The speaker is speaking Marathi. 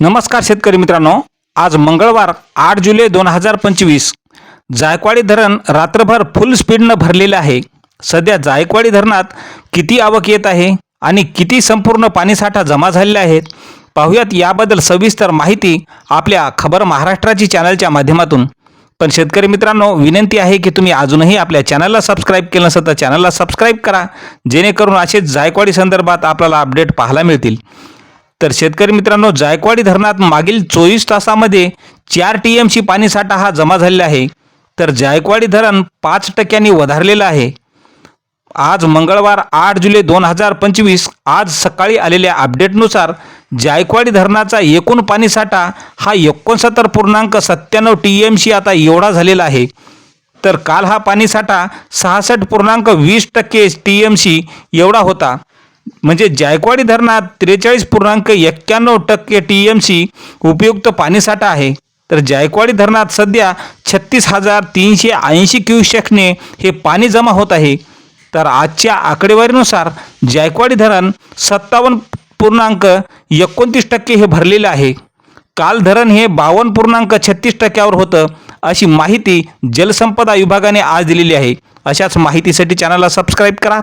नमस्कार शेतकरी मित्रांनो. आज मंगळवार आठ जुलै दोन हजार पंचवीस. जायकवाडी धरण रात्रभर फुल स्पीडनं भरलेलं आहे. सध्या जायकवाडी धरणात किती आवक येत आहे आणि किती संपूर्ण पाणीसाठा जमा झालेला आहे? पाहुयात याबद्दल सविस्तर माहिती आपल्या खबर महाराष्ट्राची चॅनलच्या माध्यमातून. पण शेतकरी मित्रांनो विनंती आहे की तुम्ही अजूनही आपल्या चॅनलला सबस्क्राईब केलं नसेल तर चॅनलला सबस्क्राईब करा. जेणेकरून असेच जायकवाडी संदर्भात आपल्याला अपडेट पाहायला मिळतील. तर शेतकरी मित्रांनो जायकवाडी धरणात मागील चोवीस तासामध्ये चार टी एम सी पाणीसाठा हा जमा झालेला आहे. तर जायकवाडी धरण पाच टक्क्यांनी वधारलेलं आहे. आज मंगळवार आठ जुलै दोन हजार पंचवीस आज सकाळी आलेल्या अपडेटनुसार जायकवाडी धरणाचा एकूण पाणीसाठा हा एकोणसत्तर पूर्णांक सत्त्याण्णव टी एम सी आता एवढा झालेला आहे. तर काल हा पाणीसाठा सहासष्ट पूर्णांक वीस टक्के टी एम सी एवढा होता. म्हणजे जायकवाडी धरणात त्रेचाळीस पूर्णांक एक्क्याण्णव टक्के टी एम सी उपयुक्त पाणीसाठा आहे. तर जायकवाडी धरणात सध्या छत्तीस हजार तीनशे ऐंशी क्युसेकने हे पाणी जमा होत आहे. तर आजच्या आकडेवारीनुसार जायकवाडी धरण सत्तावन्न पूर्णांक एकोणतीस टक्के हे भरलेलं आहे. काल धरण हे बावन्न पूर्णांक छत्तीस टक्क्यावर होतं अशी माहिती जलसंपदा विभागाने आज दिलेली आहे. अशाच माहितीसाठी चॅनलला सबस्क्राईब करा.